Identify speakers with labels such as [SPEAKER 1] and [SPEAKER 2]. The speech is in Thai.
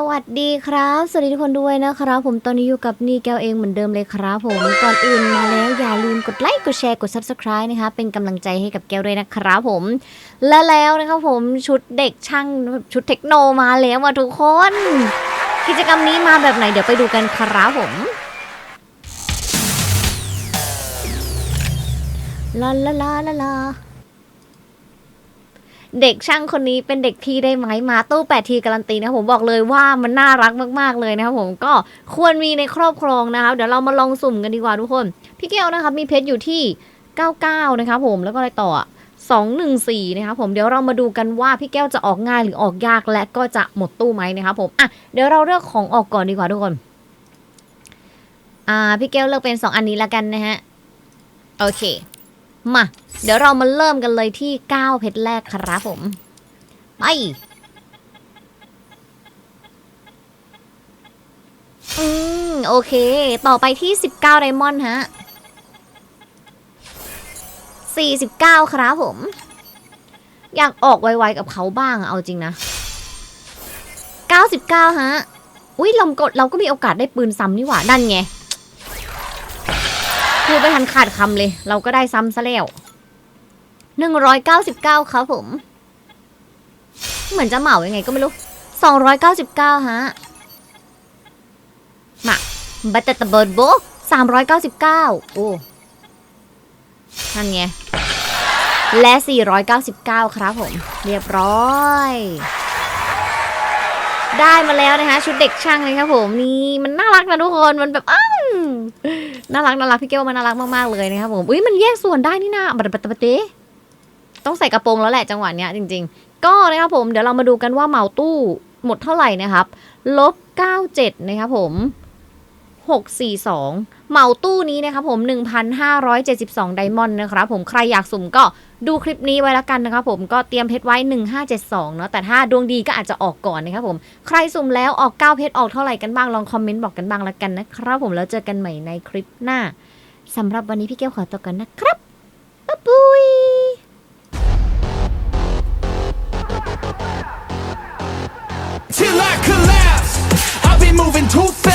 [SPEAKER 1] สวัสดีครับ สวัสดีทุกคนด้วยนะครับ ผมตอนนี้อยู่กับนี่แก้วเองเหมือนเดิมเลยครับผมก่อนอื่นมาแล้วอย่าลืมกดไลค์กดแชร์กด subscribe นะคะ เป็นกำลังใจให้กับแก้วด้วยนะครับผม และแล้วนะครับผมชุดเด็กช่างชุดเทคโนมาแล้วมาทุกคน กิจกรรมนี้มาแบบไหนเดี๋ยวไปดูกันครับผมลาลาลาลาลา เด็กช่างคนนี้เป็นเด็กพี่ได้ไหมมาตู้แปดทีการันตีนะผมบอกเลยว่ามันน่ารักมากๆเลยนะครับผมก็ควรมีในครอบครองนะครับเดี๋ยวเรามาลองสุ่มกันดีกว่าทุกคนพี่เกลนะครับมีเพชรอยู่ที่ 99 นะครับผมแล้วก็อะไรต่ออะ214นะครับผมเดี๋ยวเรามาดูกันว่าพี่แก้วจะออกง่ายหรือออกยากและก็จะหมดตู้ไหมนะครับผมอะเดี๋ยวเราเลือกของออกก่อนดีกว่าทุกคนอ่าพี่แก้วเลือกเป็น 2 อันนี้ละกันนะฮะโอเค มา เดี๋ยวเรามาเริ่มกันเลยที่ 9 เพชรแรกครับผม ไป อืม โอเค ต่อไปที่ 19 ไดมอนด์ฮะ 49 ครับผม อยากออกไวๆกับเขาบ้างเอาจริงนะ 99 ฮะ อุ้ยเรากดเราก็มีโอกาสได้ปืนซ้ำนี่หว่านั่นไง พูดไปทันขาดคำเลย เราก็ได้ซ้ำซะแล้วหนึ่งร้อยเก้าสิบเก้าครับผม เหมือนจะเหมายังไงก็ไม่รู้สองร้อยเก้าสิบเก้าฮะ มาบัตเตอร์เบิร์ดโบสามร้อยเก้าสิบเก้าโอ้นั่นไง และสี่ร้อยเก้าสิบเก้าครับผม เรียบร้อย ได้มาแล้วนะคะชุดเด็กช่างเลยครับผมนี่มันน่ารักนะทุกคนมันแบบอ้าวน่ารักน่ารักพี่เกลมันน่ารักมากๆเลยนะครับผมอุ้ยมันแยกส่วนได้นี่นะบัตบัตบัตเตต้องใส่กระโปรงแล้วแหละจังหวะเนี้ยจริง ๆ ก็นะครับผมเดี๋ยวเรามาดูกันว่าเหมาตู้หมดเท่าไหร่นะครับลบ97นะครับผม 642 เหมาตู้นี้นะครับผม 1,572 ไดมอนด์นะครับผมใครอยากสุ่มก็ดูคลิปนี้ไว้แล้วกันนะครับผมก็เตรียมเพชรไว้ 1572 เนาะแต่ถ้าดวงดีก็อาจจะออกก่อนนะครับผม ใครสุ่มแล้วออก 9 เพชรออกเท่าไหร่กันบ้าง ลองคอมเมนต์บอกกันบ้างแล้วกันนะครับผมแล้วเจอกันใหม่ในคลิปหน้าสำหรับวันนี้พี่เก้วขอตัวกันนะครับบ๊ายบุย
[SPEAKER 2] till I collapse. I've been moving too fast,